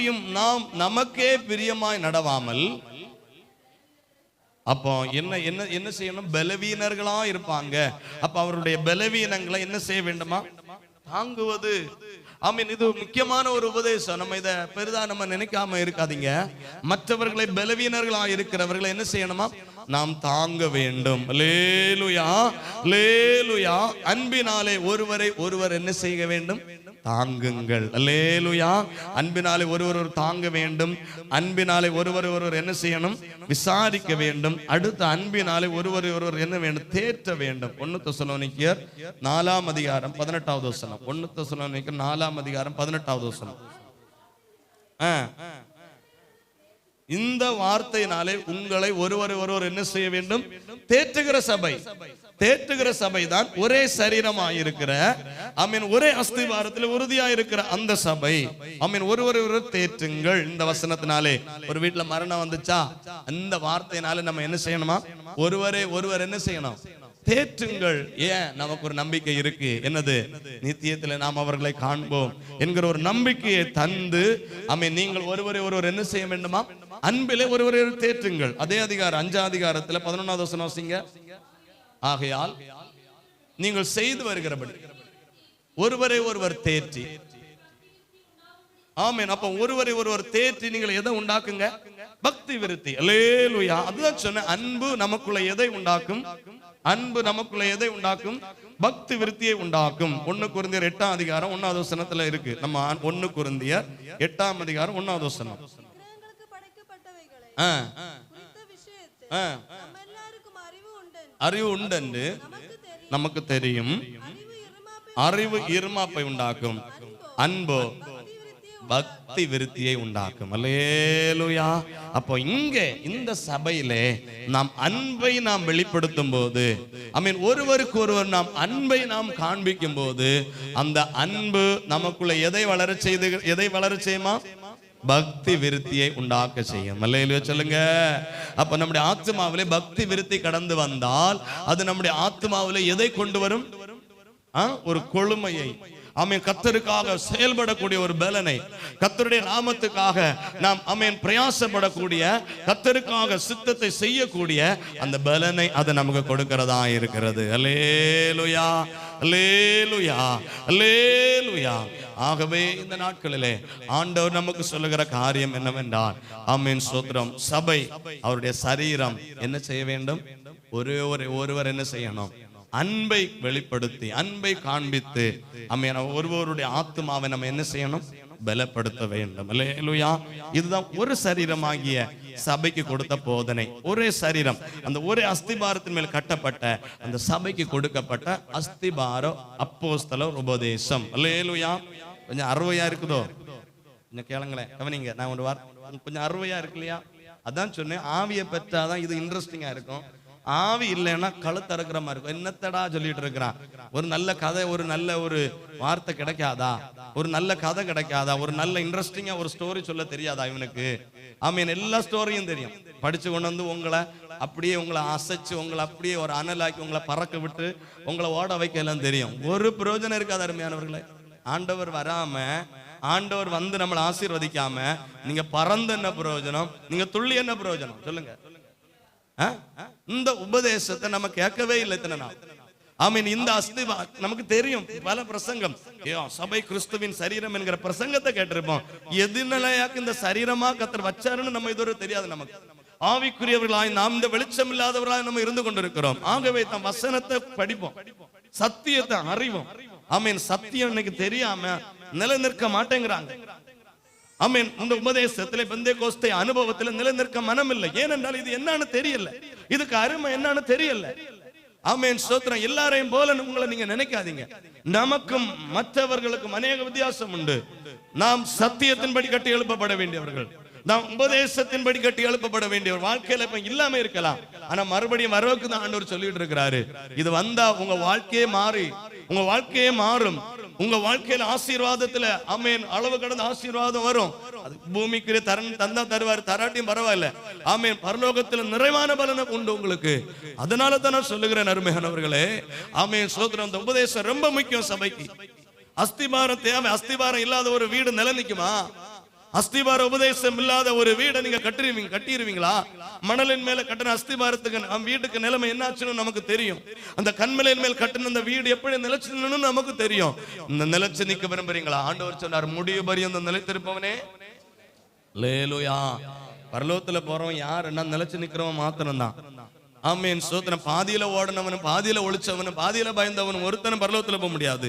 அப்படியும் நாம் நமக்கே பிரியமாய் நடவாமல் அப்போ என்ன என்ன என்ன செய்யணும்? பலவீனர்களா இருப்பாங்க. அப்ப அவருடைய பலவீனங்களை என்ன செய்ய வேண்டுமா? தாங்குவது. ஐ மீன் இது முக்கியமான ஒரு உபதேசம். நம்ம இதை பெரிதா நம்ம நினைக்காம இருக்காதீங்க. மற்றவர்களை பலவீனர்களா இருக்கிறவர்களை என்ன செய்யணுமா? நாம் தாங்க வேண்டும். லேலுயா லேலுயா அன்பினாலே ஒருவரை ஒருவர் என்ன செய்ய வேண்டும்? தாங்குங்கள். அல்லேலுயா. அன்பினாலே ஒருவர் ஒரு தாங்க வேண்டும். அன்பினாலே ஒருவர் ஒருவர் என்ன செய்யணும்? விசாரிக்க வேண்டும். அடுத்த அன்பினாலே ஒருவர் ஒருவர் என்ன வேண்டும்? தேற்ற வேண்டும். ஒன்னு தசலோனிக்கியர் நாலாம் அதிகாரம் பதினெட்டாவது வசனம். ஒன்னு தசலோனிக்கியர் நாலாம் அதிகாரம் பதினெட்டாவது வசனம். ஆ. இந்த வார்த்தையினாலே உங்களை ஒருவர் ஒருவர் என்ன செய்ய வேண்டும்? தேற்றுகிற சபை. தேற்றுகிற சபை தான் ஒரே சரீரமா இருக்கிற ஐ மீன் ஒரே அஸ்திவாரத்தில் உறுதியா இருக்கிற அந்த சபை. ஐ மீன் ஒருவர் ஒருவர் தேற்றுங்கள். இந்த வசனத்தினாலே ஒரு வீட்டுல மரணம் வந்துச்சா? அந்த வார்த்தையினால நம்ம என்ன செய்யணுமா? ஒருவரே ஒருவர் என்ன செய்யணும்? தேற்றுங்கள். ஏன்? நமக்கு ஒரு நம்பிக்கை இருக்கு. என்னது? நித்தியத்தில் நாம் அவர்களை காண்போம் என்கிற ஒரு நம்பிக்கையை தந்து அமை நீங்கள் ஒருவரை ஒருவர் என்ன செய்ய வேண்டுமா? அன்பிலே ஒருவரை தேற்றுங்கள். அதே அதிகாரம் அஞ்சாம் அதிகாரத்தில் பதினொன்னாவது வசனம் வாசிங்க. ஆகையால் நீங்கள் செய்து வருகிறபடி ஒருவரை ஒருவர் தேற்றி. ஆமேன். அப்ப ஒருவரை ஒருவர் தேற்றி நீங்கள் எதை உண்டாக்குங்க? பக்தி விருத்தி. அல்லேலூயா. அதுதான் சொன்ன அன்பு நமக்குள்ள எதை உண்டாக்கும்? அன்பு நமக்குள்ள எதை உண்டாக்கும்? பக்தி விருத்தியை உண்டாக்கும். ஒண்ணு குருந்தியர் எட்டாம் அதிகாரம் ஒன்னாவது வசனத்துல இருக்கு. நம்ம ஒன்னு குருந்தியர் எட்டாம் அதிகாரம் ஒன்னாவது வசனம். நமக்கு தெரியும். அறிவு இருமாப்பை அறிவு இருமாப்பை உண்டாக்கும். அன்போ. பக்தி விருத்தியை உண்டாக்கும். அல்லேலூயா. அப்போ இங்க இந்த சபையிலே நாம் அன்பை நாம் வெளிப்படுத்தும் போது ஐ மீன் ஒருவருக்கு ஒருவர் நாம் அன்பை நாம் காண்பிக்கும் போது அந்த அன்பு நமக்குள்ள எதை வளர செய்து எதை வளர செய்யுமா? பக்தி விருத்தியை உண்டாக்க செய்யும். அல்லையிலோ சொல்லுங்க. அப்ப நம்முடைய ஆத்மாவிலே பக்தி விருத்தி கடந்து வந்தால் அது நம்முடைய ஆத்மாவிலே எதை கொண்டு வரும்? ஆ? ஒரு கொழுமையை. ஆமென் கத்தருக்காக செயல்படக்கூடிய ஒரு பலனை. கத்தருடைய நாமத்துக்காக நாம் ஆமென் பிரயாசப்படக்கூடிய கத்தருக்காக சித்தத்தை செய்யக்கூடிய அந்த பலனை அது நமக்கு கொடுக்கிறதா இருக்கிறது. அலேலுயா அல்லேலுயா அல்லேலுயா ஆகவே இந்த நாட்களிலே ஆண்டவர் நமக்கு சொல்லுகிற காரியம் என்னவென்றால் ஆமென் சோத்திரம் சபை அவருடைய சரீரம் என்ன செய்ய வேண்டும்? ஒரே ஒரு ஒருவர் என்ன செய்யணும்? அன்பை வெளிப்படுத்தி அன்பை காண்பித்து அம்மையான ஒருவருடைய ஆத்மாவை நம்ம என்ன செய்யணும்? பலப்படுத்த வேண்டும். அல்லேலூயா இதுதான் ஒரு சரீரமாகிய சபைக்கு கொடுத்த போதனை. ஒரே சரீரம் அந்த ஒரே அஸ்திபாரத்தின் மேல் கட்டப்பட்ட அந்த சபைக்கு கொடுக்கப்பட்ட அஸ்திபாரம் அப்போஸ்தல உபதேசம். அல்லேலூயா. கொஞ்சம் அறுவையா இருக்குதோ? கொஞ்சம் கேளுங்களேன் கவனிங்க நான் ஒரு வார் கொஞ்சம் அறுவையா இருக்கு இல்லையா? அதான் சொன்னேன் ஆவியை பெற்றாதான் இது இன்ட்ரெஸ்டிங்கா இருக்கும். ஆவி இல்லைன்னா கழுத்து அறுக்கிற மாதிரி இருக்கும். என்னத்தடா சொல்லிட்டு இருக்கிறான்? ஒரு நல்ல கதை ஒரு நல்ல ஒரு வார்த்தை கிடைக்காதா? ஒரு நல்ல கதை கிடைக்காதா? ஒரு நல்ல இன்ட்ரெஸ்டிங்கா ஒரு ஸ்டோரி சொல்ல தெரியாதா இவனுக்கு? ஆமீன். எல்லா ஸ்டோரியும் தெரியும். படிச்சு கொண்டு வந்து உங்களை அப்படியே உங்களை அசைச்சு உங்களை அப்படியே ஒரு அனலாக்கி உங்களை பறக்க விட்டு உங்களை ஓட வைக்க எல்லாம் தெரியும். ஒரு பிரயோஜனம் இருக்காது அருமையானவர்களே. ஆண்டவர் வராம ஆண்டவர் வந்து நம்மளை ஆசீர்வதிக்காம நீங்க பறந்து என்ன பிரயோஜனம்? நீங்க துள்ளி என்ன பிரயோஜனம்? சொல்லுங்க. ஆ? இந்த உபதேசத்தை நம்ம கேட்கவே இல்லை இத்தனை ஆமீன் இந்த அஸ்திவா நமக்கு தெரியும் பல பிரசங்கம். சபை கிறிஸ்துவின் சரீரம் என்கிற பிரசங்கத்தை கேட்டிருப்போம். எதிர்நிலையாக்கு இந்த சரீரமா கத்தர் வச்சாருன்னு நம்ம இதுவரை தெரியாது நமக்கு. ஆவிக்குரியவர்களாய் நாம் இந்த வெளிச்சம் இல்லாதவர்களாய் நம்ம இருந்து கொண்டிருக்கிறோம். ஆகவே தான் வசனத்தை படிப்போம். சத்தியத்தை அறிவோம். ஆமீன் சத்தியம் இன்னைக்கு தெரியாம நிலைநிற்க மாட்டேங்கிறாங்க. ஆமென். இந்த உபதேசத்திலே பெந்தே கோஸ்தை அனுபவத்தில் நிலைநிற்க மனம் இல்லை ஏனென்றால் இது என்னன்னு தெரியல. இதுக்கு அருமை என்னன்னு தெரியல. ஆமென். சோத்திரம் எல்லாரையும் போல உங்களை நீங்க நினைக்காதீங்க. நமக்கும் மற்றவர்களுக்கும் அநேக வித்தியாசம் உண்டு. நாம் சத்தியத்தின்படி கட்டி எழுப்பப்பட வேண்டியவர்கள். நாம் உபதேசத்தின்படி கட்டி எழுப்பப்பட வேண்டிய ஒரு வாழ்க்கையில இப்ப இல்லாம இருக்கலாம். ஆனா மறுபடியும் வரவுக்கு தான் ஆண்டவர் சொல்லிட்டு இருக்கிறாரு. இது வந்தா உங்க வாழ்க்கையே மாறி உங்க வாழ்க்கையே மாறும். உங்க வாழ்க்கையில ஆசீர்வாதத்துல ஆமேன் அளவு கடந்த ஆசீர்வாதம் வரும். அது பூமிக்கு தரன் தந்தா தருவார் தராட்டியும் பரவாயில்ல. ஆமேன் பரலோகத்துல நிறைவான பலனை உண்டு உங்களுக்கு. அதனால தான் நான் சொல்லுகிறேன் அருமையானவர்களே. ஆமேன் சோதரம் அந்த உபதேசம் ரொம்ப முக்கியம் சபைக்கு. அஸ்திபாரம் தேவை அஸ்திபாரம் இல்லாத ஒரு வீடு நிலை நிக்குமா அஸ்திபார உபதேசம் இல்லாத ஒரு வீடை நீங்க கட்டிருவீங்க கட்டிடுவீங்களா மணலின் மேல கட்டின அஸ்திபாரத்துக்கு நம் வீட்டுக்கு நிலைமை என்னாச்சுன்னு நமக்கு தெரியும். அந்த கண்மலையின் மேல் கட்டின அந்த வீடு எப்படி நிலைச்சு நமக்கு தெரியும். இந்த நிலைச்சு நிக்க விரும்புறீங்களா? ஆண்டவர் சொன்னார் முடிவு பரியந்தம் நிலைத்திருப்பவனே. லேலுயா பரலோகத்துல யார் யாருன்னா நிலைச்சு நிக்கிறவன் மாத்திரம் தான் ஆமீன். சோத்திரம் பாதியில ஓடினவனு பாதியில ஒழிச்சவனும் பாதியில பயந்தவன் ஒருத்தனும் பரலோகத்துல போக முடியாது.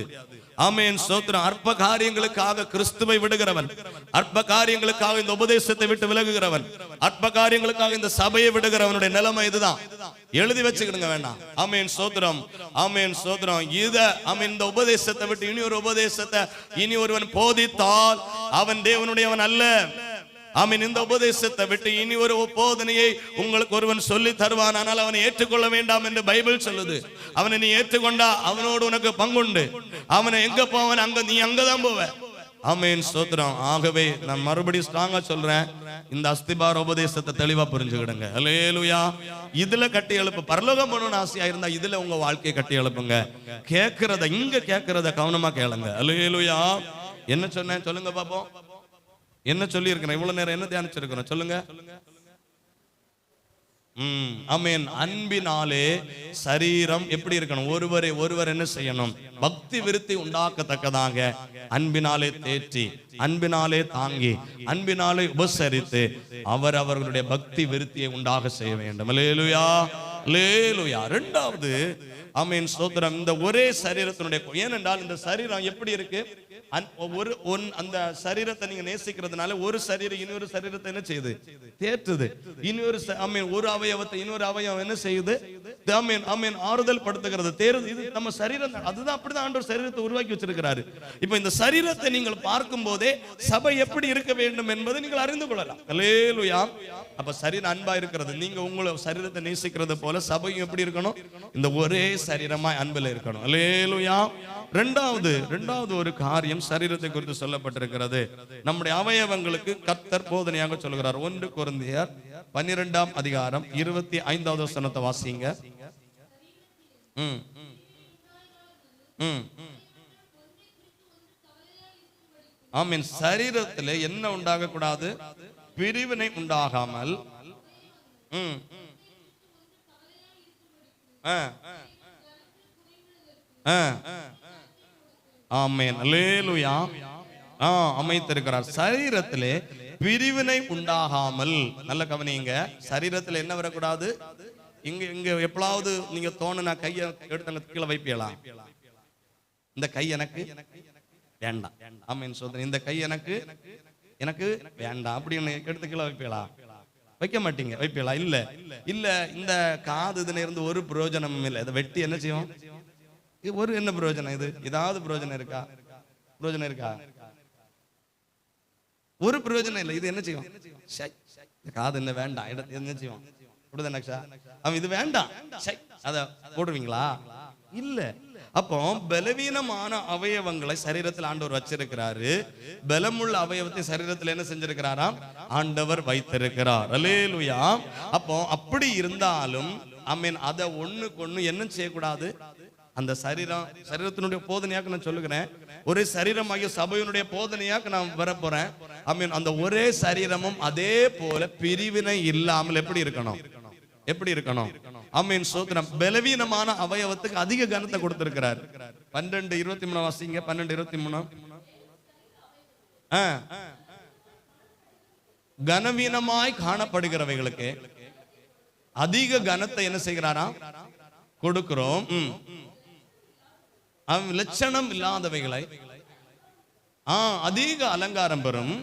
ஆமீன். சோத்திரம் அற்ப காரியங்களுக்காக கிறிஸ்துவை விடுகிறவன் அற்ப காரியங்களுக்காக இந்த உபதேசத்தை விட்டு விலகுகிறவன் அற்ப காரியங்களுக்காக இந்த சபையை விடுகிறவனுடைய நிலைமை இதுதான். எழுதி வச்சுக்கிடுங்க வேண்டாம். ஆமீன். சோத்திரம் ஆமீன். சோத்திரம் இத ஆமீன் இந்த உபதேசத்தை விட்டு இனி ஒரு உபதேசத்தை இனி ஒருவன் போதித்தால் அவன் தேவனுடையவன் அல்ல. ஆமீன். இந்த உபதேசத்தை விட்டு இனி ஒரு போதனையை உங்களுக்கு ஒருவன் சொல்லி தருவான். ஆனால் அவனை ஏற்றுக்கொள்ள வேண்டாம் என்று பைபிள் சொல்லுது. அவனை நீ ஏற்றுக்கொண்டா அவனோடு உனக்கு பங்குண்டு. அவனை எங்க போவன்? அங்க நீ அங்கதான் போவ. ஆமீன். ஸ்தோத்திரம். ஆகவே நான் மறுபடியும் ஸ்ட்ராங்கா சொல்றேன். இந்த அஸ்திபார உபதேசத்தை தெளிவா புரிஞ்சுக்கிடுங்க. அலேலுயா இதுல கட்டி எழுப்பு. பரலோகம் பண்ணணும்னு ஆசையா இருந்தா இதுல உங்க வாழ்க்கையை கட்டி எழுப்புங்க. கேட்கறத இங்க கேட்கறத கவனமா கேளுங்க. அலேலுயா என்ன சொன்னேன்? சொல்லுங்க பாப்போம். என்ன சொல்லி இருக்கிறேன் இவ்வளவு நேரம் என்ன தியானிச்சிருக்கிறோம்? சொல்லுங்க. ம் அன்பினாலே சரீரம் எப்படி இருக்கணும்? ஒருவரை ஒருவர் என்ன செய்யணும்? பக்தி விருத்தி உண்டாக்கத்தக்கதாக. அன்பினாலே தேற்றி அன்பினாலே தாங்கி அன்பினாலே உபசரித்து அவர் அவர்களுடைய பக்தி விருத்தியை உண்டாக செய்ய வேண்டும். லேலுயா லேலுயா ரெண்டாவது ஆமென் சோதரம் இந்த ஒரே சரீரத்தினுடைய ஏனென்றால் இந்த சரீரம் எப்படி இருக்கு? ஒரு ஒன் அந்த சரீரத்தை நீங்க நேசிக்கிறதுனால ஒரு சரீரம் இன்னொரு சரீரத்தை என்ன செய்யுது? தேற்றுது. இன்னொரு ச- ஒரு அவயவத்தை இன்னொரு அவயவம் என்ன செய்யுது? I mean, ஆறுதல் படுத்துகிறது. தேறுது இது நம்ம சரீரம் அதுதான் அப்படிதான் ஆண்டவர் சரீரத்தை உருவாக்கி வச்சிருக்கிறாரு. இப்போ இந்த சரீரத்தை நீங்கள் பார்க்கும் போதே சபை எப்படி இருக்க வேண்டும் என்பதை நீங்கள் அறிந்து கொள்ளலாம். அல்லேலூயா அப்ப சரீரம் அன்பா இருக்கிறது. நீங்க உங்களை சரீரத்தை நேசிக்கிறது போல சபையும் எப்படி இருக்கணும்? இந்த ஒரே சரீரமா அன்பில் இருக்கணும். அல்லேலூயா ரெண்டாவது ரெண்டாவது ஒரு காரியம் சரீரத்தை குறித்து சொல்லப்பட்டிருக்கிறது. நம்முடைய அவயவங்களுக்கு கத்தர் போதனையாக சொல்கிறார். ஒன்று குருந்தியர் பன்னிரெண்டாம் அதிகாரம் இருபத்தி ஐந்தாவது வசனத்தை வாசிங்க. ம் ம் ஆமீன். சரீரத்தில் என்ன உண்டாக கூடாது பிரிவினை உண்டாகாமல். ம் ஆ ஆ. ஆமென். அல்லேலூயா. ஆ அமைத்திருக்கிறார். சரீரத்திலே பிரிவினை உண்டாகாமல். நல்ல கவனிங்க. சரீரத்தில் என்ன வரக்கூடாது? இங்க இங்க எப்பளாவது நீங்க தோணுனா கைய எடுத்து கீழே வைப்பீங்களா? இந்த கை எனக்கு வேண்டாம். ஆமீன் சோதனை. இந்த கை எனக்கு எனக்கு வேண்டாம். அப்படின்னு எடுத்து கீழே வைப்பீங்களா? வைக்க மாட்டீங்க. வைப்பீங்களா? இல்ல. இல்ல இந்த காது இதுல இருந்து ஒரு பிரயோஜனமும் இல்லை. இதை வெட்டி என்ன செய்வோம் இது ஒரு என்ன பிரயோஜனம் இது? ஏதாவது பிரயோஜனம் இருக்கா? பிரயோஜனம் இருக்கா? ஒரு பிரயோஜனம் இல்லை. இது என்ன செய்வோம் காது என்ன வேண்டாம். என்ன செய்வோம் அவன் இது வேண்டாம். அத போடுவீங்களா? இல்ல. அப்போ பலவீனமான அவயவங்களை சரீரத்தில் ஆண்டவர் வச்சிருக்கிறாரு. பலமுள்ள அவயவத்தை சரீரத்தில் என்ன செஞ்சிருக்கிறாராம்? ஆண்டவர் வைத்திருக்கிறார். அலேலுயா அப்போ அப்படி இருந்தாலும் ஐ மீன் அதை ஒண்ணுக்கு ஒண்ணு என்ன செய்யக்கூடாது? அந்த சரீரம் சரீரத்தினுடைய போதனையாக நான் சொல்லுகிறேன். ஒரே சரீரமாகிய சபையினுடைய போதனையாக நான் வரப்போறேன். ஐ மீன் அந்த ஒரே சரீரமும் அதே போல பிரிவினை இல்லாமல் எப்படி இருக்கணும்? எப்படி இருக்கணும்? ஐ மீன் சோத்திரம் பலவீனமான அவயவத்துக்கு அதிக கனத்தை கொடுத்திருக்கிறார். பன்னெண்டு இருபத்தி மூணு வாசிங்க பன்னெண்டு இருபத்தி மூணு ஆ. கனவீனமாய் காணப்படுகிறவைகளுக்கு அதிக கனத்தை என்ன செய்கிறாராம்? கொடுக்கிறோம். ம். அவன் லட்சணம் இல்லாதவைகளை. ஆ அதிக அலங்காரம் பெறும்.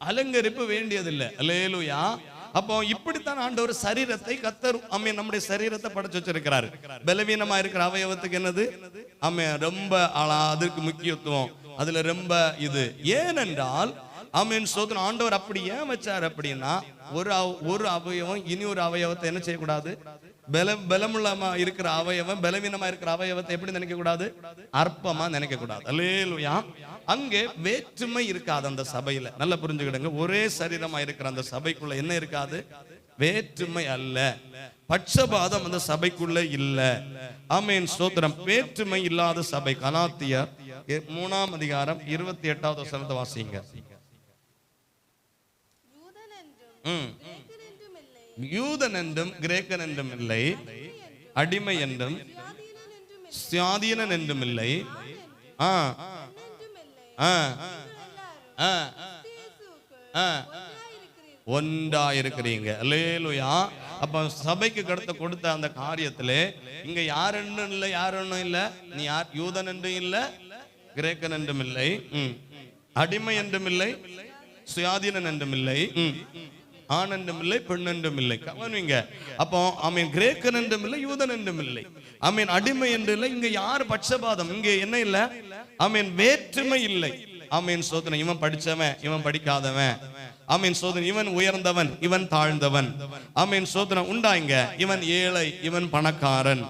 அலங்கரிப்பு வேண்டியதில்லை. அல்லேலுயா. அப்போ இப்படித்தான் ஆண்டவர் சரீரத்தை கத்தர் அம்மே நம்முடைய சரீரத்தை படைச்சு வச்சிருக்கிறாரு. பலவீனமா இருக்கிற அவயவத்துக்கு என்னது? அம்மே ரொம்ப ஆளா அதற்கு முக்கியத்துவம். அதுல ரொம்ப இது. ஏனென்றால் ஆமீன் சோதனை ஆண்டவர் அப்படி ஏன் வச்சார் அப்படின்னா ஒரு ஒரு அவயவம் இனி ஒரு அவயவத்தை என்ன செய்யக்கூடாது? பலம் பலமுள்ளமா இருக்கிற அவயவம் பலவீனமா இருக்கிற அவயவத்தை எப்படி நினைக்க கூடாது அற்பமா நினைக்க கூடாது அல்லேலூயா. அங்கே வேற்றுமை இருக்காது அந்த சபையில. நல்லா புரிஞ்சுக்கிடுங்க. ஒரே சரீரமா இருக்கிற அந்த சபைக்குள்ள என்ன இருக்காது? வேற்றுமை அல்ல. பட்சபாதம் அந்த சபைக்குள்ள இல்ல. ஆமென் ஸ்தோத்திரம். வேற்றுமை இல்லாத சபை. கலாத்தியர் எ- மூணாம் அதிகாரம் இருபத்தி எட்டாவது வசனத்தை வாசிங்க. ம். யூதன் என்றும் கிரேக்கன் என்றும் இல்லை. அடிமை என்றும் சுயாதீனன் என்றும் இல்லை ஆ. ஆ. ஆ. ஆ. ஒன்றா இருக்கிறீங்க லேலுயா அப்ப சபைக்கு கடத்த கொடுத்த அந்த காரியத்திலே இங்க யார் என்றும் இல்லை யார் ஒன்றும் இல்லை. நீ யார்? யூதன் என்றும் இல்லை கிரேக்கன் என்றும் இல்லை ம். அடிமை என்றும் இல்லை சுயாதீனன் என்றும் இல்லை ம். ஆண் என்றும் இல்லை பெண் என்றும் இல்லை கவனிங்க அப்போ ஆமீன் கிரேக்கன் என்றும் இல்லை யூதன் என்றும் இல்லை ஆமீன் அடிமை என்று இல்லை இங்க யார் பட்சபாதம் இங்க என்ன இல்ல ஆமீன் வேற்றுமை இல்லை ஆமீன் சோதனை இவன் படிச்சவன் இவன் படிக்காதவன் ஆமீன் சோதனை இவன் உயர்ந்தவன் இவன் தாழ்ந்தவன் ஆமீன் சோதனம் உண்டாங்க இவன் ஏழை இவன் பணக்காரன்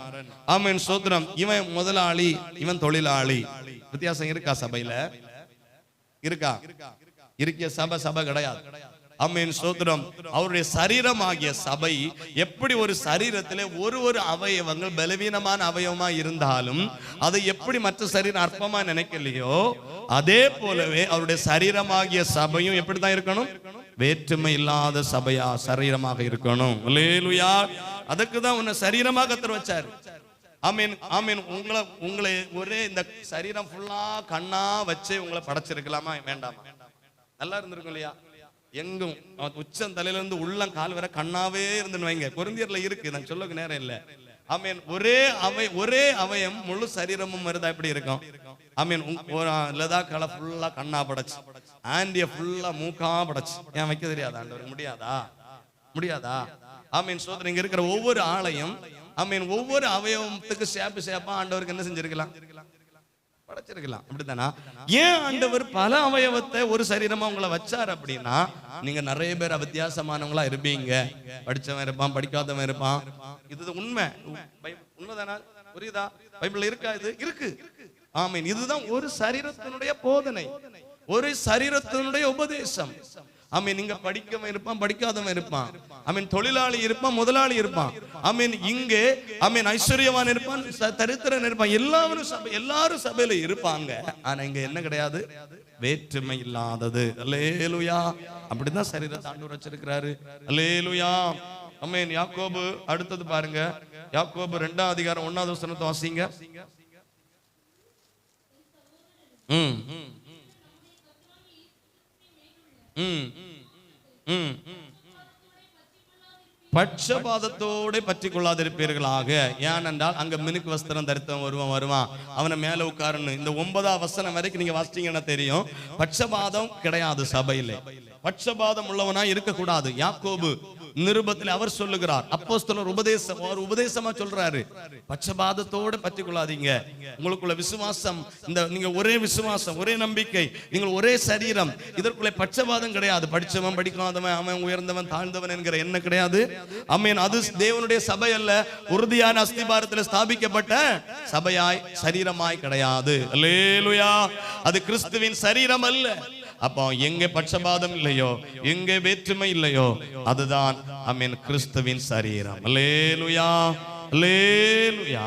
ஆமீன் சோதனம் இவன் முதலாளி இவன் தொழிலாளி வித்தியாசம் இருக்கா சபையில இருக்கா இருக்கிய சபை சபை கிடையாது அம்மையின் சோத்திரம். அவருடைய சரீரமாகிய சபை எப்படி ஒரு சரீரத்தில் ஒரு ஒரு அவயவங்கள் பலவீனமான அவயவமா இருந்தாலும் அதை எப்படி மற்ற சரீரம் அற்பமா நினைக்கலையோ அதே போலவே அவருடைய சரீரமாகிய சபையும் எப்படிதான் இருக்கணும்? வேற்றுமை இல்லாத சபையா சரீரமாக இருக்கணும். அல்லேலூயா. அதுக்கு தான் உன்னை சரீரமாக கத்தர் வச்சாரு. ஆமீன் ஆமீன் உங்களை உங்களை ஒரே இந்த சரீரம் ஃபுல்லா கண்ணா வச்சு உங்களை படைச்சிருக்கலாமா? வேண்டாமா? நல்லா இருந்திருக்கும் இல்லையா? எங்கும். உச்சம் தலையில இருந்து உள்ளம் கால் வர கண்ணாவே இருந்துன்னு வைங்க. பொருந்தியர்ல இருக்கு நான் சொல்லுக்கு நேரம் இல்ல. ஆமீன். ஒரே அவை ஒரே அவயம் முழு சரீரமும் வருதா? எப்படி இருக்கும்? ஆமீன். லதா கலை ஃபுல்லா கண்ணா படைச்சு. ஆண்டிய ஃபுல்லா மூக்கா படைச்சு. ஏன் வைக்க தெரியாதா ஆண்டவர் முடியாதா? முடியாதா? ஆமீன். சோதனை இங்க இருக்கிற ஒவ்வொரு ஆளையும் ஆமீன் ஒவ்வொரு அவயவத்துக்கு சேப்பு சேப்பா ஆண்டவருக்கு என்ன செஞ்சிருக்கலாம்? படைச்சிருக்கலாம். அப்படித்தானா? ஏன் ஆண்டவர் பல அவயவத்தை ஒரு சரீரமா உங்களை வச்சார் அப்படின்னா நீங்க நிறைய பேர் வித்தியாசமானவங்களா இருப்பீங்க. படிச்சவன் இருப்பான் படிக்காதவன் இருப்பான். இது உண்மை. உண்மைதானா? புரியுதா? பைபிள் இருக்கா இது? இருக்கு. ஆமீன். இதுதான் ஒரு சரீரத்தினுடைய போதனை. ஒரு சரீரத்தினுடைய உபதேசம். ஆமீன் இங்க படிக்கவன் இருப்பான் படிக்காதவன் இருப்பான். ஆமீன் தொழிலாளி இருப்பான் முதலாளி இருப்பான். ஆமீன் இங்கே ஆமீன் ஐஸ்வர்யவான் இருப்பான் தரித்திரன் இருப்பான். எல்லாரும் சபை எல்லாரும் சபையில இருப்பாங்க. ஆனா இங்க என்ன கிடையாது? வேற்றுமை இல்லாதது. அல்லேலுயா. அப்படிதான் சரீரத்தை ஆண்டவர் வச்சிருக்கிறாரு. அல்லேலுயா. ஆமீன் யாக்கோபு அடுத்தது பாருங்க. யாக்கோபு ரெண்டாம் அதிகாரம் ஒன்னாவது வசனத்தை வாசிங்க. ம் ம். பட்சபாதத்தோட பற்றி கொள்ளாதிருப்பீர்களாக ஏனென்றால் அங்க மினுக்கு வஸ்திரம் தரித்தவன் வருவான் வருவான். அவனை மேல உட்காரணும். இந்த ஒன்பதாம் வசனம் வரைக்கும் நீங்க வாசிட்டீங்கன்னா தெரியும். பட்சபாதம் கிடையாது சபையிலே. பட்சபாதம் உள்ளவனா இருக்கக்கூடாது. யாக்கோபு நிருபத்தில் அவர் சொல்லுகிறார். அப்போஸ்தலர் உபதேசம் அவர் உபதேசமா சொல்றாரு. பட்சபாதத்தோட பற்றி கொள்ளாதீங்க உங்களுக்குள்ள விசுவாசம் இந்த நீங்க ஒரே விசுவாசம் ஒரே நம்பிக்கை நீங்கள் ஒரே சரீரம் இதற்குள்ளே பட்சபாதம் கிடையாது. படிச்சவன் படிக்காதவன் அவன் உயர்ந்தவன் தாழ்ந்தவன் என்கிற என்ன கிடையாது. அம்மீன் அது தேவனுடைய சபை அல்ல. உறுதியான அஸ்திபாரத்தில் ஸ்தாபிக்கப்பட்ட சபையாய் சரீரமாய் கிடையாது. அது கிறிஸ்துவின் சரீரம் அல்ல. அப்போ எங்கே பட்சபாதம் இல்லையோ எங்கே வேற்றுமை இல்லையோ அதுதான் அமீன் கிறிஸ்துவின் சரீரம். லேலுயா அல்லேலுயா.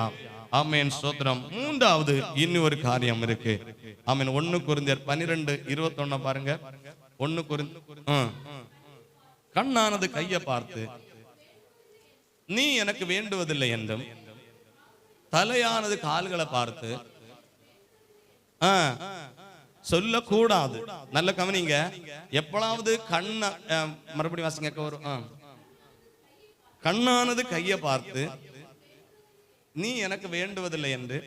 ஆமேன் சோத்திரம். மூன்றாவது இன்னும் ஒரு காரியம் இருக்கு. ஆமீன் ஒண்ணு குருந்தியர் பன்னிரெண்டு இருபத்தொன்னு பாருங்க. ஒண்ணு குருந்தி கண்ணானது கையை பார்த்து நீ எனக்கு வேண்டுவதில்லை என்றும் தலையானது கால்களை பார்த்து சொல்லக்கூடாது. நல்ல கவனிங்க. எப்பளாவது கண்ண மறுபடியும் வாசிங்க வரும். ஆ. கண்ணானது கையை பார்த்து நீ எனக்கு வேண்டுவதில்லை என்று.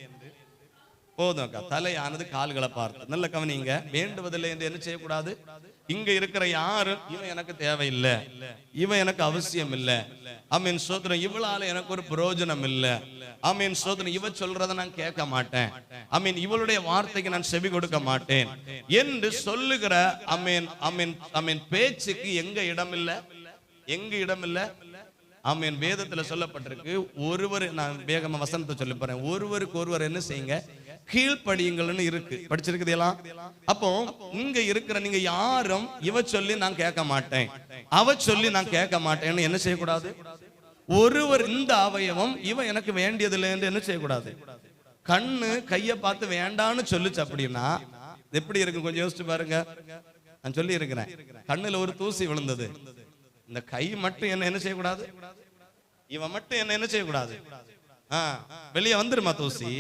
போதும் அக்கா. தலையானது கால்களை பார்த்து. நல்ல கவனிங்க. வேண்டுவதில்லை என்று என்ன செய்யக்கூடாது? இங்க இருக்கிற யாரும் இவன் எனக்கு தேவையில்லை. இவன் எனக்கு அவசியம் இல்லை. அமீன் சோதரம் இவளால எனக்கு ஒரு பிரயோஜனம் இல்லை. அமீன் சோதரம் இவ சொல்றத நான் கேட்க மாட்டேன். அமீன் இவளுடைய வார்த்தைக்கு நான் செவி கொடுக்க மாட்டேன். என்று சொல்லுகிற அமீன் அமீன் அமீன் பேச்சுக்கு எங்க இடம் இல்லை? எங்க இடம் இல்லை? ஆமென் வேதத்துல சொல்லப்பட்டிருக்கு ஒருவர் நான் வேகமா வசனத்தை சொல்லி போறேன். ஒருவருக்கு ஒருவர் என்ன செய்யுங்க? கீழ்ப்படியுங்கள்னு இருக்கு. படிச்சிருக்குதெல்லாம் அப்போ இங்க இருக்கிற நீங்க யாரும் இவ சொல்லி நான் கேட்க மாட்டேன். அவ சொல்லி நான் கேட்க மாட்டேன்னு என்ன செய்யக்கூடாது? ஒருவர் இந்த அவயவம் இவன் எனக்கு வேண்டியதில்லை என்று என்ன செய்யக்கூடாது? கண்ணு கைய பார்த்து வேண்டான்னு சொல்லுச்சு அப்படின்னா எப்படி இருக்கு? கொஞ்சம் யோசிச்சு பாருங்க. நான் சொல்லி இருக்கிறேன் கண்ணுல ஒரு தூசி விழுந்தது. இந்த கை மட்டும் என்ன என்ன செய்யக்கூடாது? இவன் மட்டும் என்ன என்ன செய்யக்கூடாது? ஆ, வெளியே வந்துருமா தூசி?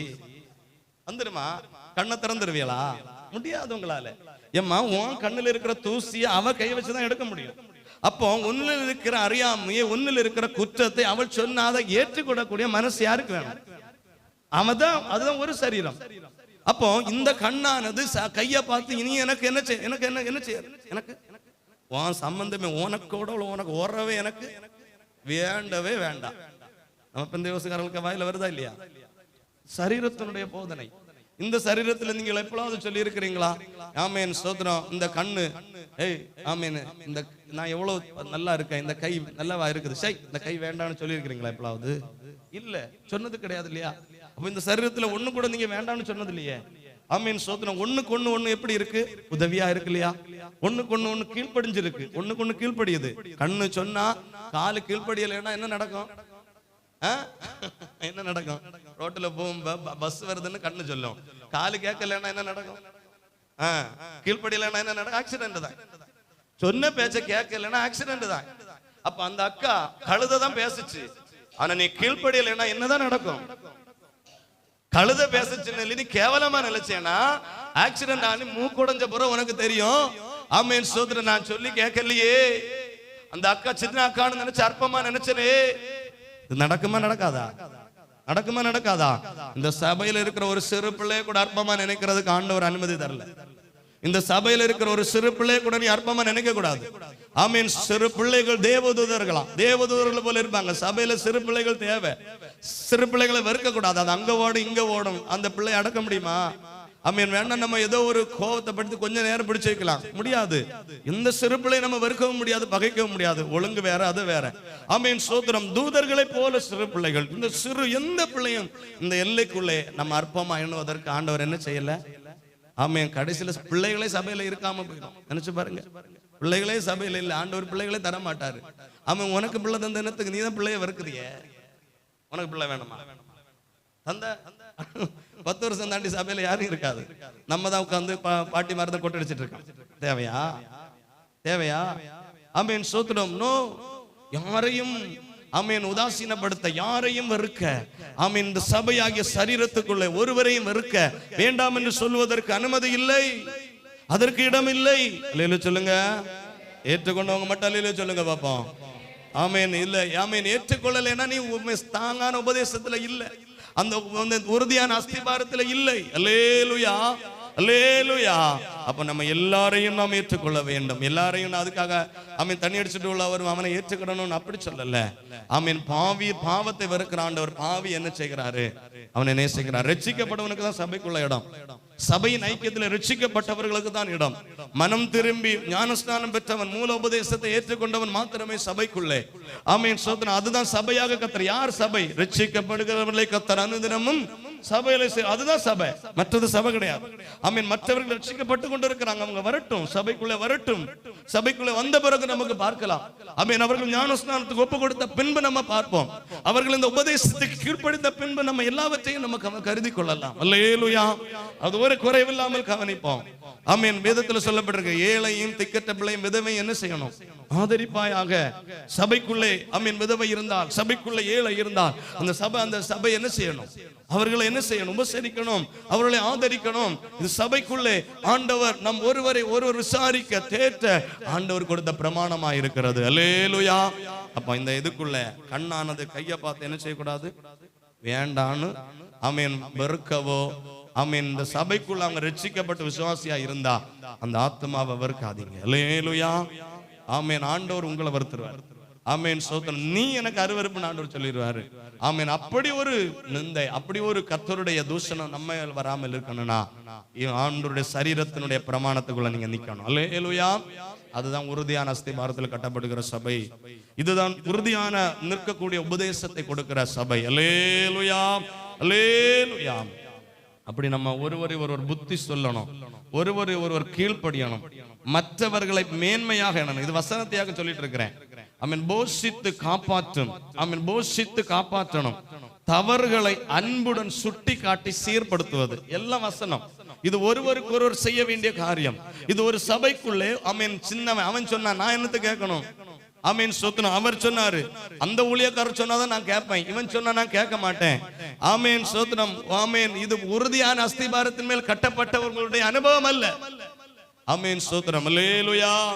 வந்துருமா கண்ணை திறந்துருவியலா முடியாது உங்களால. ஏம்மா உன் கண்ணில் இருக்கிற தூசியை அவ கை வச்சுதான் எடுக்க முடியும். அப்போ உன்னில் இருக்கிற அறியாமையை உன்னில் இருக்கிற குற்றத்தை அவள் சொன்னாத அதை ஏற்றுக்கொள்ளக்கூடிய மனசு யாருக்கு வேணும்? அவதான் அதுதான் ஒரு சரீரம். அப்போ இந்த கண்ணானது ச- கைய பார்த்து இனி எனக்கு என்ன செய்ய எனக்கு என்ன என்ன செய்ய? எனக்கு உன் சம்பந்தமே உனக்கோட உனக்கு ஓடுறவே எனக்கு. வேண்டவே வேண்டாம். நம்ம பெந்த யோசகாரர்களுக்கு வாயில வருதா இல்லையா? சரீரத்தினுடைய போதனை. இந்த சரீரத்துல நீங்கள் எப்பொழுது சொல்லி இருக்கிறீங்களா ஆமேன் ஸ்தோத்திரம் இந்த கண்ணு. ஏய் ஆமேன். இந்த நான் எவ்வளவு நல்லா இருக்கேன். இந்த கை நல்லாவா இருக்குது? சை இந்த கை வேண்டாம்னு சொல்லி இருக்கிறீங்களா எப்பளாவது இல்ல சொன்னது கிடையாது இல்லையா? அப்ப இந்த சரீரத்துல ஒண்ணு கூட நீங்க வேண்டாம்னு சொன்னது இல்லையே. ஆமீன் சோதனம் ஒண்ணுக்கு ஒண்ணு ஒண்ணு எப்படி இருக்கு? உதவியா இருக்கு இல்லையா? ஒண்ணுக்கு ஒண்ணு ஒண்ணு கீழ்ப்படிஞ்சிருக்கு. ஒண்ணுக்கு ஒண்ணு கீழ்ப்படியுது. கண்ணு சொன்னா காலு கீழ்ப்படியலைன்னா என்ன நடக்கும்? என்ன நடக்கும்? ரோட்டில் போகும்போது பஸ் வருதுன்னு கண்ணு சொல்லும். காலு கேட்கலன்னா என்ன நடக்கும்? ஆ, கீழ்படியிலன்னா என்ன நடக்கும்? ஆக்சிடென்ட் தான். சொன்ன பேச்ச கேட்கலன்னா ஆக்சிடென்ட் தான். அப்ப அந்த அக்கா கழுத தான் பேசுச்சு. ஆனா நீ கீழ்ப்படியலைன்னா என்னதான் நடக்கும்? கழுத பேசுச்சுன்னு நீ கேவலமா நினைச்சேனா ஆக்சிடென்ட் ஆனி மூக்குடைஞ்ச பிறகு உனக்கு தெரியும். ஆமேன் சோதர நான் சொல்லி கேட்கலையே. அந்த அக்கா சின்ன அக்கான்னு நினைச்சு அற்பமா நினைச்சனே. இது நடக்குமா நடக்காதா? நடக்குமா நடக்காதா? இந்த சபையில இருக்கிற ஒரு சிறு பிள்ளைய கூட அற்பமா நினைக்கிறதுக்கு ஆண்டவர் அனுமதி தரல. இந்த சபையில இருக்கிற ஒரு சிறு பிள்ளைய கூட நீ அற்பமா நினைக்க கூடாது. ஆமீன். சிறு பிள்ளைகள் தேவதூதர்களாம். தேவதூதர்கள் போல இருப்பாங்க. சபையில சிறு பிள்ளைகள் தேவை. சிறு பிள்ளைகளை வெறுக்க கூடாது அது அங்க ஓடும் இங்க ஓடும். அந்த பிள்ளை அடக்க முடியுமா? அமீன். வேண்டாம் நம்ம ஏதோ ஒரு கோபத்தை படுத்து கொஞ்ச நேரம் பிடிச்சு வைக்கலாம். முடியாது. இந்த சிறு நம்ம வெறுக்கவும் முடியாது பகைக்கவும் முடியாது. ஒழுங்கு வேற அது வேற. அமீன் சோத்திரம். தூதர்களை போல சிறு பிள்ளைகள். இந்த சிறு எந்த பிள்ளையும் இந்த எல்லைக்குள்ளே நம்ம அற்பமா எண்ணுவதற்கு ஆண்டவர் என்ன செய்யல? ஆமையன் கடைசியில பிள்ளைகளே சபையில இருக்காம போயிடும். நினைச்சு பாருங்க. பிள்ளைகளே சபையில இல்ல. ஆண்டவர் பிள்ளைகளே தர மாட்டாரு. அவன் உனக்கு பிள்ளை தந்த இனத்துக்கு நீ தான் பிள்ளைய வெறுக்கிறிய. உனக்கு பிள்ளை வேணுமா? தந்த. பத்து வருஷம் தாண்டி சபையில யாரும் இருக்காது. நம்ம தான் உட்காந்து பாட்டி மரத்தை கொட்டடிச்சிட்டு இருக்கோம். தேவையா? தேவையா? அமீன் சோத்திரம். நோ. யாரையும் ஆமீன் உதாசீனப்படுத்த யாரையும் வெறுக்க. ஆமீன் இந்த சபையாகிய சரீரத்துக்குள்ள ஒருவரையும் வெறுக்க வேண்டாம் என்று சொல்வதற்கு அனுமதி இல்லை. அதற்கு இடம் இல்லை. அல்லேலூயா சொல்லுங்க. ஏற்றுக்கொண்டவங்க மட்டும் அல்லேலூயா சொல்லுங்க பாப்போம். ஆமீன் இல்லை. ஆமீன் ஏற்றுக்கொள்ளலைன்னா நீ உண்மை தாங்கான உபதேசத்துல இல்லை. அந்த உறுதியான அஸ்திபாரத்தில் இல்லை. அல்லேலுயா. அல்லேலுயா. அப்ப நம்ம எல்லாரையும் நாம் ஏற்றுக்கொள்ள வேண்டும். எல்லாரையும் அதுக்காக அவன் தண்ணி அடிச்சுட்டு உள்ளவர் அவனை ஏற்றுக்கிடணும்னு அப்படி சொல்லல. அவன் பாவி பாவத்தை வெறுக்கிறான் பாவி என்ன செய்கிறாரு? அவனை நேசிக்கிறார். ரட்சிக்கப்படுவனுக்கு தான் சபைக்குள்ள இடம். சபையின் ஐக்கியத்தில் ரட்சிக்கப்பட்டவர்களுக்கு தான் இடம். மனம் திரும்பி ஞானஸ்நானம் பெற்றவன் மூல உபதேசத்தை ஏற்றுக்கொண்டவன் மாத்திரமே சபைக்குள்ளே. ஆமையின் சோதனை அதுதான் சபையாக கத்தர். யார் சபை? ரட்சிக்கப்படுகிறவர்களை கத்தர் அனுதினமும் சபையில அதுதான் சபை. மற்றது சபை கிடையாது. ஆமீன். மற்றவர்கள் ரட்சிக்கப்பட்டு கொண்டிருக்கிறாங்க அவங்க வரட்டும். சபைக்குள்ளே வரட்டும். சபைக்குள்ளே வந்த பிறகு நமக்கு பார்க்கலாம். ஆமீன். அவர்கள் ஞானஸ்நானத்துக்கு ஒப்பு கொடுத்த பின்பு நம்ம பார்ப்போம். அவர்கள் இந்த உபதேசத்துக்கு கீழ்ப்படுத்த பின்பு நம்ம எல்லாவற்றையும் நம்ம கருதி கொள்ளலாம். அல்லேலுயா. அது ஒரு குறைவில்லாமல் கவனிப்போம். ஆமீன். வேதத்துல சொல்லப்பட்டிருக்க ஏழையும் திக்கற்ற பிள்ளையும் விதவை என்ன செய்யணும்? ஆதரிப்பாயாக. சபைக்குள்ளே அமீன் விதவை இருந்தால் சபைக்குள்ளே ஏழை இருந்தால் அந்த சபை அந்த சபை என்ன செய்யணும்? அவர்களை என்ன செய்யணும்? உபசரிக்கணும். அவர்களை ஆதரிக்கணும். இது சபைக்குள்ளே ஆண்டவர் நம் ஒருவரை ஒருவர் விசாரிக்க தேற்ற ஆண்டவர் கொடுத்த பிரமாணமா இருக்கிறது அலேலுயா அப்ப இந்த இதுக்குள்ள கண்ணானது கையை பார்த்து என்ன செய்யக்கூடாது? வேண்டான்னு. அமீன் வெறுக்கவோ. ஆமீன். இந்த சபைக்குள்ள அவங்க ரட்சிக்கப்பட்ட விசுவாசியா இருந்தா அந்த ஆத்மாவை வெறுக்காதீங்க. அல்லேலுயா. ஆமீன். ஆண்டவர் உங்களை வருத்துருவார். ஆமீன் சோத்தன் நீ எனக்கு அருவருப்பு ஆண்டவர் சொல்லிடுவாரு ஆமீன் அப்படி ஒரு நிந்தை அப்படி ஒரு கத்தருடைய தூஷணம் நம்ம வராமல் இருக்கணும்னா ஆண்டருடைய சரீரத்தினுடைய பிரமாணத்துக்குள்ள நீங்க நிக்கணும். அல்லேலுயா. அதுதான் உறுதியான அஸ்திபாரத்தில் கட்டப்படுகிற சபை. இதுதான் உறுதியான நிற்கக்கூடிய உபதேசத்தை கொடுக்கிற சபை. அல்லேலுயா. அல்லேலுயா. அப்படி நம்ம ஒருவரை ஒருவர் புத்தி சொல்லணும். ஒருவரை ஒருவர் கீழ்ப்படியணும். மற்றவர்களை மேன்மையாக எண்ணணும். இது வசனத்தையாக சொல்லிட்டு இருக்கிறேன். அவன் போஷித்து காப்பாற்றும் அவன் போஷித்து காப்பாற்றணும். தவறுகளை அன்புடன் சுட்டி காட்டி சீர்படுத்துவது. எல்லாம் வசனம். இது ஒருவருக்கு ஒருவர் செய்ய வேண்டிய காரியம். இது ஒரு சபைக்குள்ளே அவன் சின்னவன் அவன் சொன்னான் நான் என்னத்தை கேட்கணும்? ஆமீன் சொத்தனம் அவர் சொன்னாரு. அந்த ஊழியக்காரர் சொன்னாதான் நான் கேட்பேன். இவன் சொன்னா நான் கேட்க மாட்டேன். ஆமீன் சொத்துனம் ஆமீன். இது உறுதியான அஸ்திபாரத்தின் மேல் கட்டப்பட்டவர்களுடைய அனுபவம் அல்ல. ஆமீன் சோத்திரம். அல்லேலுயா.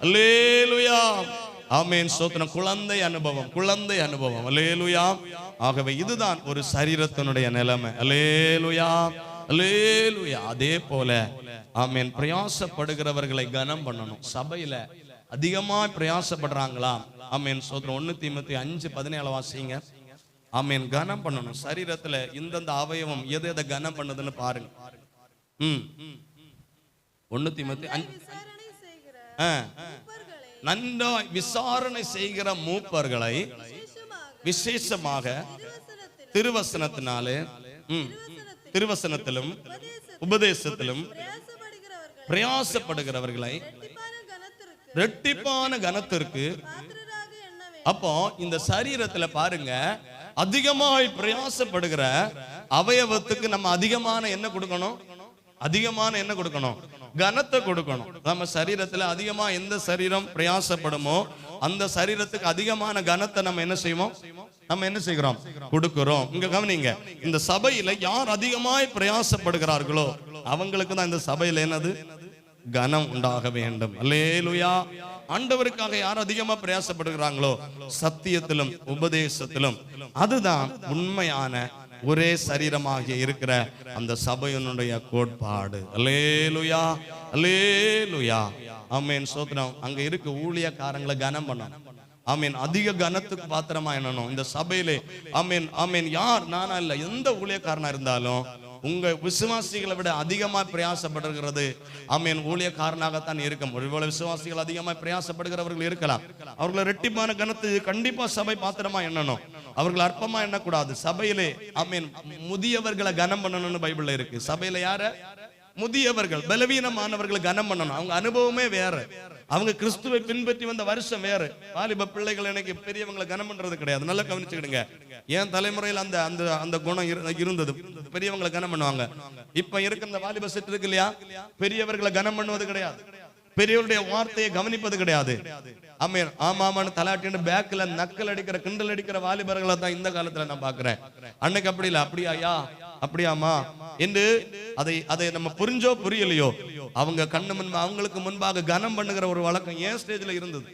அல்லேலுயா. ஆமீன். சோத்திரம். குழந்தை அனுபவம் குழந்தை அனுபவம். அல்லேலுயா. ஆகவே இதுதான் ஒரு சரீரத்தினுடைய நிலைமை. அல்லேலுயா. அல்லேலுயா. அதே போல ஆமீன். பிரயாசப்படுகிறவர்களை கனம் பண்ணணும். சபையில அதிகமா பிரயாசப்படுறாங்களா ஆமீன். சோத்திரம். ஒண்ணு தீமத்தி அஞ்சு பதினேழு வாசிங்க. ஆமீன். கனம் பண்ணணும். சரீரத்துல இந்தந்த அவயவம் எதை எதை கனம் பண்ணுதுன்னு பாருங்க. ம். ஒண்ணு தீமத்தி அஞ்சு. ஆ. நன்றாய் விசாரணை செய்கிற மூப்பர்களை விசேஷமாக திருவசனத்தினாலே ம், திருவசனத்திலும் உபதேசத்திலும் பிரயாசப்படுகிறவர்களை ரெட்டிப்பான கனத்திற்கு அப்போ இந்த சரீரத்துல பாருங்க அதிகமாய் பிரயாசப்படுகிற அவயவத்துக்கு நம்ம அதிகமான என்ன கொடுக்கணும்? அதிகமான என்ன கொடுக்கணும்? கனத்தை கொடுக்கணும். நம்ம சரீரத்துல அதிகமா எந்த சரீரம் பிரயாசப்படுமோ அந்த சரீரத்துக்கு அதிகமான கனத்தை நம்ம என்ன செய்வோம்? நம்ம என்ன செய்கிறோம்? கொடுக்கிறோம். இங்க கவனிங்க இந்த சபையில யார் அதிகமாய் பிரயாசப்படுகிறார்களோ அவங்களுக்கு தான் இந்த சபையில என்னது? கனம் உண்டாக வேண்டும். அல்லேலுயா. ஆண்டவருக்காக யார் அதிகமா பிரயாசப்படுகிறாங்களோ சத்தியத்திலும் உபதேசத்திலும். அதுதான் உண்மையான ஒரே சரீரமாக இருக்கிற அந்த சபையினுடைய கோட்பாடு. அல்லேலுயா அல்லேலுயா. ஆமீன். சோத்ரம் அங்க இருக்க ஊழியக்காரங்களை கனம் பண்ணணும். ஆமீன். அதிக கனத்துக்கு பாத்திரமா என்னணும் இந்த சபையிலே ஆமீன் ஆமீன். யார்? நானா இல்ல. எந்த ஊழியக்காரனா இருந்தாலும் உங்க விசுவாசிகளை விட அதிகமா பிரயாசப்படுகிறது ஆமீன் ஊழியக்காரனாகத்தான் இருக்கும் ஒருவேளை விசுவாசிகள் அதிகமா பிரயாசப்படுகிறவர்கள் இருக்கலாம். அவர்களை ரெட்டிப்பான கனத்து கண்டிப்பா சபை பாத்திரமா என்னனும் அவர்கள் அற்பமா எண்ணக்கூடாது. சபையிலே அமீன் முதியவர்களை கனம் பண்ணணும்னு பைபிள்ல இருக்கு. சபையில யார? முதியவர்கள் பலவீனமானவர்களை கனம் பண்ணணும். அவங்க அனுபவமே வேற. அவங்க கிறிஸ்துவை பின்பற்றி வந்த வருஷம் வேற. வாலிப பிள்ளைகள் எனக்கு பெரியவங்களை கனம் பண்றது கிடையாது. நல்லா கவனிச்சுக்கிடுங்க. ஏன் தலைமுறையில் அந்த அந்த அந்த குணம் இரு- இருந்தது. பெரியவங்களை கனம் பண்ணுவாங்க. இப்ப இருக்கிற இந்த வாலிப செட் இருக்கு இல்லையா? பெரியவர்களை கனம் பண்ணுவது கிடையாது. பெரியவருடைய வார்த்தையை கவனிப்பது கிடையாது. ஆமீன். ஆமாமான்னு தலாட்டின்னு பேக்ல நக்கல் அடிக்கிற கிண்டல் அடிக்கிற வாலிபர்களை தான் இந்த காலத்துல நான் பாக்குறேன் அன்னைக்கு அப்படி இல்ல. அப்படியாயா அப்படியாமா என்று அதை அதை நம்ம புரிஞ்சோ புரியலையோ அவங்க கண்ணு முன்பு அவங்களுக்கு முன்பாக கனம் பண்ணுகிற ஒரு வழக்கம் ஏன் ஸ்டேஜ்ல இருந்தது.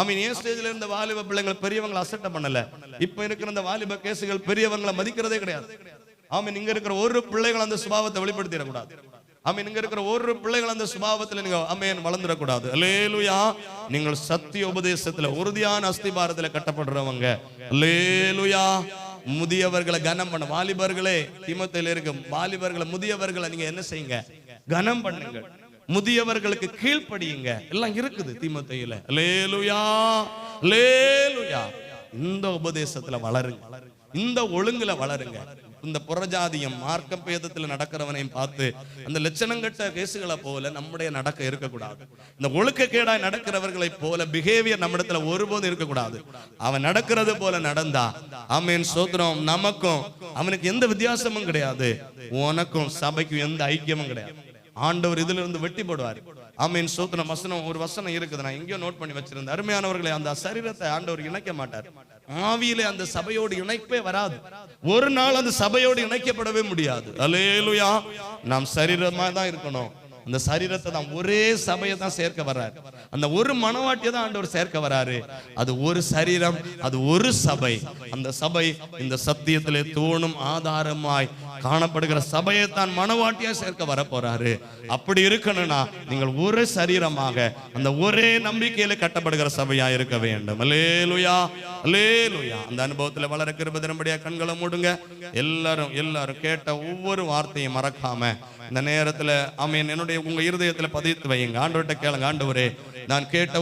அவன் ஏன் ஸ்டேஜ்ல இருந்த வாலிப பிள்ளைங்கள் பெரியவங்களை அசட்டை பண்ணல. இப்ப இருக்கிற அந்த வாலிப கேசுகள் பெரியவங்களை மதிக்கிறதே கிடையாது. ஆமீன் இங்க இருக்கிற ஒரு பிள்ளைகள் அந்த சுபாவத்தை வெளிப்படுத்திடக்கூடாது. ஆமீன். இங்க இருக்கிற ஒரு பிள்ளைகள் அந்த சுபாவத்துல நீங்க அமேன் வளர்ந்துடக்கூடாது. அல்லேலுயா. நீங்கள் சத்திய உபதேசத்துல உறுதியான அஸ்திபாரத்துல கட்டப்படுறவங்க. அல்லேலுயா. முதியவர்களை கனம் பண்ண வாலிபர்களே திமுத்தையில இருக்கும் வாலிபர்களை முதியவர்களை நீங்க என்ன செய்யுங்க? கனம் பண்ணுங்க. முதியவர்களுக்கு கீழ்ப்படியுங்க. எல்லாம் இருக்குது திமுத்தையில. லேலுயா லேலுயா இந்த உபதேசத்துல வளருங்க. இந்த ஒழுங்குல வளருங்க. இந்த புறஜாதியம் மார்க்க பேதத்தில் நடக்கிறவனையும் பார்த்து அந்த லட்சணங்கட்ட கேசுகளை போல நம்முடைய நடக்க இருக்கக்கூடாது. இந்த ஒழுக்கக்கேடாய் நடக்கிறவர்களை போல பிஹேவியர் நம்மிடத்துல ஒருபோதும் இருக்கக்கூடாது. அவன் நடக்கிறது போல நடந்தா ஆமீன் சோத்ரம் நமக்கும் அவனுக்கு எந்த வித்தியாசமும் கிடையாது. உனக்கும் சபைக்கும் எந்த ஐக்கியமும் கிடையாது. ஆண்டவர் இதுல இருந்து வெட்டி போடுவார். ஆமீன் சோத்திரம் வசனம் ஒரு வசனம் இருக்குது நான் எங்கேயோ நோட் பண்ணி வச்சிருந்தேன் அருமையானவர்களை அந்த சரீரத்தை ஆண்டவர் இணைக்க மாட்டார். ஆவியிலே அந்த சபையோடு இணைப்பே வராது. ஒரு நாள் அந்த சபையோடு இணைக்கப்படவே முடியாது. அலேலுயா நாம் சரீரமா தான் இருக்கணும். அந்த சரீரத்தை தான் ஒரே சபையை தான் சேர்க்க வர்றாரு. அந்த ஒரு மனவாட்டியை தான் ஆண்டவர் சேர்க்க வராரு அது ஒரு சரீரம் அது ஒரு சபை. அந்த சபை இந்த சத்தியத்திலே தோணும் ஆதாரமாய் காணப்படுகிற சபையை தான் மனவாட்டியா சேர்க்க வர போறாரு அப்படி இருக்கணும்னா நீங்கள் ஒரே சரீரமாக அந்த ஒரே நம்பிக்கையில கட்டப்படுகிற சபையா இருக்க வேண்டும். அல்லேலுயா அல்லேலுயா. அந்த அனுபவத்துல வளர கிருபதினபடியா கண்களை மூடுங்க. எல்லாரும் எல்லாரும் கேட்ட ஒவ்வொரு வார்த்தையும் மறக்காம இந்த நேரத்துல ஆமென் என்னுடைய உங்க இருதயத்துல பதித்து வையுங்க. ஆண்டவர்கிட்ட கேளுங்க ஆண்டவரே நான் கேட்ட